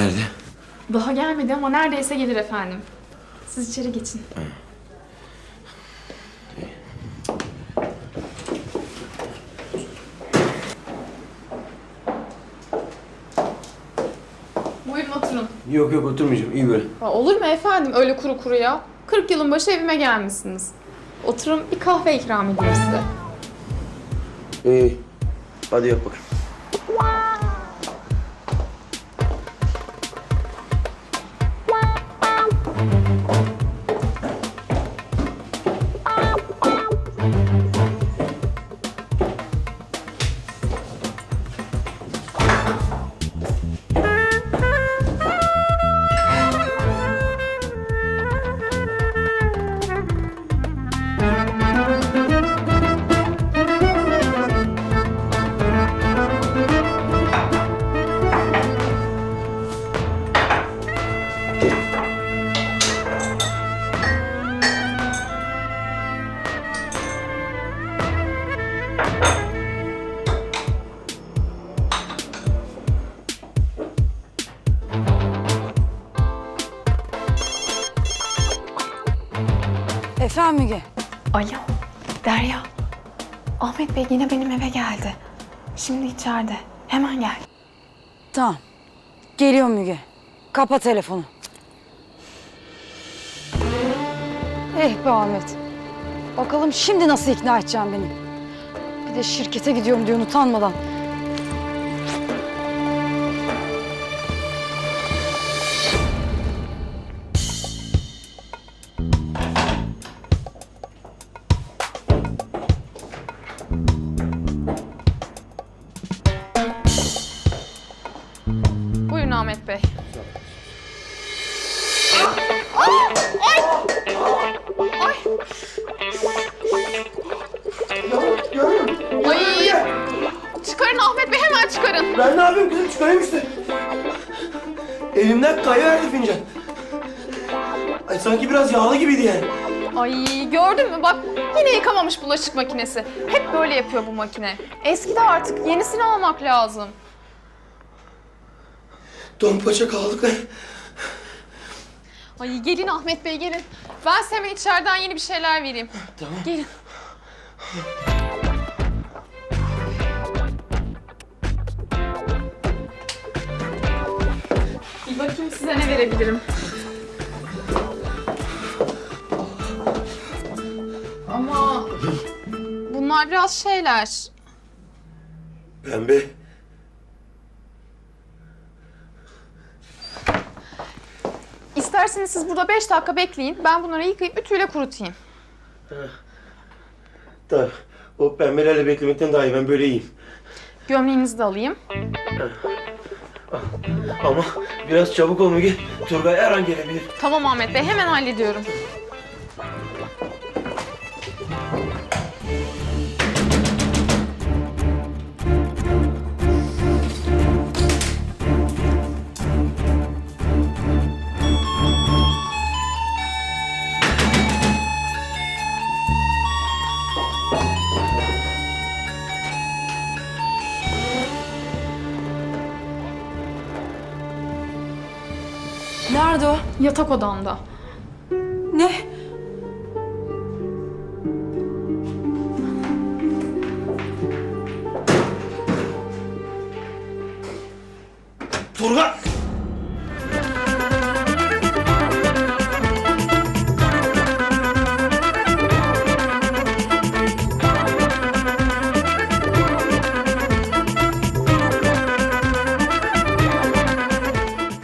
Nerede? Daha gelmedi ama neredeyse gelir efendim. Siz içeri geçin. Buyurun oturun. Yok yok oturmayacağım. İyi böyle. Aa, olur mu efendim öyle kuru kuru ya? 40 yılın başı evime gelmişsiniz. Oturun bir kahve ikram edeyim size. İyi. Hadi yap bakalım. Efendim Müge? Alo Derya. Ahmet Bey yine benim eve geldi. Şimdi içeride. Hemen gel. Tamam. Geliyorum Müge. Kapa telefonu. Eh be Ahmet. Bakalım şimdi nasıl ikna edeceğim beni. Bir de şirkete gidiyorum diyor utanmadan. Buyurun Ahmet Bey. Ay! Çıkarın Ahmet Bey hemen çıkarın. Ben ne yapayım kızım çıkarayım işte. Elimden kayıverdi fincan. Ay sanki biraz yağlı gibiydi yani. Ay gördün mü bak yine yıkamamış bulaşık makinesi. Hep böyle yapıyor bu makine. Eskidi artık yenisini almak lazım. Don paça kaldık. Ay gelin Ahmet Bey gelin. Ben size hemen içeriden yeni bir şeyler vereyim. Tamam. Gelin. Bir bakayım size ne verebilirim. Ama bunlar biraz şeyler. Pembe. İsterseniz siz burada beş dakika bekleyin. Ben bunları yıkayıp ütüyle kurutayım. Tamam. O pembelerle beklemekten daha iyi. Ben böyle iyiyim. Gömleğinizi de alayım. Ama biraz çabuk ol Müge. Turgay her an gelebilir. Tamam Ahmet Bey hemen hallediyorum. Nerede o? Yatak odamda. Ne? Turgay!